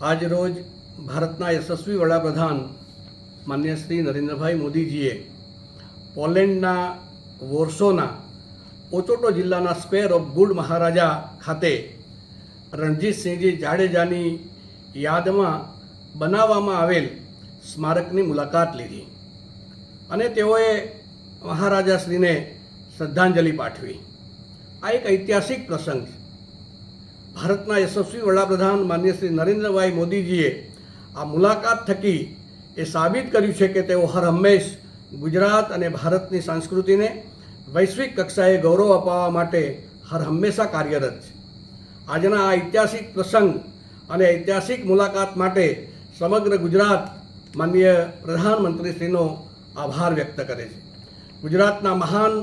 આજ રોજ ભારતના યશસ્વી વડાપ્રધાન માન્ય શ્રી નરેન્દ્રભાઈ મોદીજીએ પોલેન્ડના વોર્સોના ઓચોટો જિલ્લાના સ્ક્વેર ઓફ ગુડ મહારાજા ખાતે રણજીતસિંહજી જાડેજાની યાદમાં બનાવવામાં આવેલ સ્મારકની મુલાકાત લીધી અને તેઓએ મહારાજાશ્રીને શ્રદ્ધાંજલિ પાઠવી. આ એક ઐતિહાસિક પ્રસંગ છે. ભારતના યશસ્વી વડાપ્રધાન માન્ય શ્રી નરેન્દ્રભાઈ મોદીજીએ આ મુલાકાત થકી એ સાબિત કર્યું છે કે તેઓ હર હંમેશ ગુજરાત અને ભારતની સંસ્કૃતિને વૈશ્વિક કક્ષાએ ગૌરવ અપાવવા માટે હર હંમેશા કાર્યરત છે. આજના આ ઐતિહાસિક પ્રસંગ અને ઐતિહાસિક મુલાકાત માટે સમગ્ર ગુજરાત માનનીય પ્રધાનમંત્રીશ્રીનો આભાર વ્યક્ત કરે છે. ગુજરાતના મહાન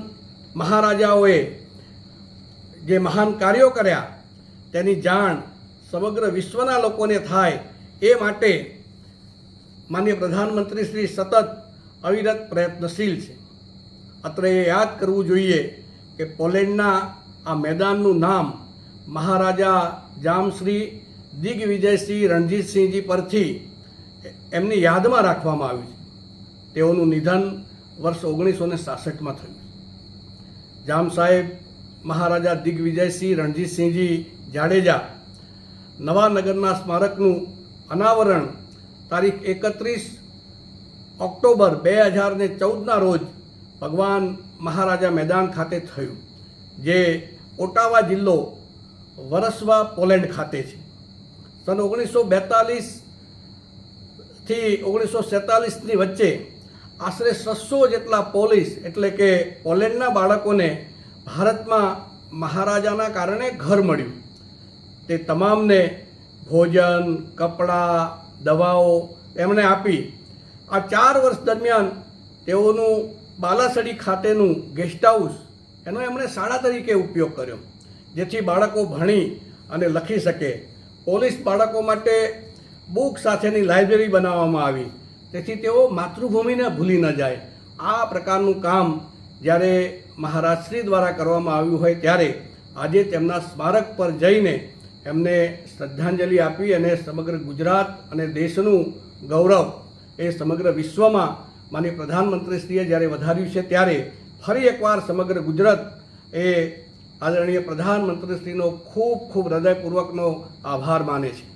મહારાજાઓએ જે મહાન કાર્યો કર્યા તેની જાણ સમગ્ર વિશ્વના લોકોને થાય એ માટે માનીય પ્રધાનમંત્રી શ્રી સતત અવિરત પ્રયત્નશીલ છે. અત્રે એ યાદ કરવું જોઈએ કે પોલેન્ડના આ મેદાનનું નામ મહારાજા જામશ્રી દિગ્વિજયસિંહ રણજીતસિંહજી પરથી એમની યાદમાં રાખવામાં આવ્યું છે. તેઓનું નિધન વર્ષ ઓગણીસો ને સાસઠમાં થયું જામ સાહેબ મહારાજા દિગ્વિજયસિંહ રણજીતસિંહજી જાડેજા નવાનગરના સ્મારકનું અનાવરણ તારીખ એકત્રીસ ઓક્ટોબર બે હજાર ને ચૌદના રોજ ભગવાન મહારાજા મેદાન ખાતે થયું, જે ઓટાવા જિલ્લો વરસવા પોલેન્ડ ખાતે છે. સન ઓગણીસો બેતાલીસથી ઓગણીસો સેતાલીસની વચ્ચે આશરે છસો જેટલા પોલીસ એટલે કે પોલેન્ડના બાળકોને ભારતમાં મહારાજાના કારણે ઘર મળ્યું. તે તમામને ભોજન, કપડાં, દવાઓ એમણે આપી. આ ચાર વર્ષ દરમિયાન તેઓનું બાલાસડી ખાતેનું ગેસ્ટ હાઉસ એનો એમણે શાળા તરીકે ઉપયોગ કર્યો. જેથી બાળકો ભણી અને લખી શકે. પોલીસ બાળકો માટે બુક સાથેની લાઇબ્રેરી બનાવવામાં આવી. તેથી તેઓ માતૃભૂમિને ભૂલી ન જાય. આ પ્રકારનું કામ જ્યારે મહારાજશ્રી દ્વારા કરવામાં આવ્યું હોય ત્યારે આજે તેમના સ્મારક પર જઈને એમને શ્રદ્ધાંજલિ આપી અને સમગ્ર ગુજરાત અને દેશનું ગૌરવ એ સમગ્ર વિશ્વમાં માનીય પ્રધાનમંત્રીશ્રીએ જ્યારે વધાર્યું છે ત્યારે ફરી એકવાર સમગ્ર ગુજરાત એ આદરણીય પ્રધાનમંત્રીશ્રીનો ખૂબ ખૂબ હૃદયપૂર્વકનો આભાર માને છે.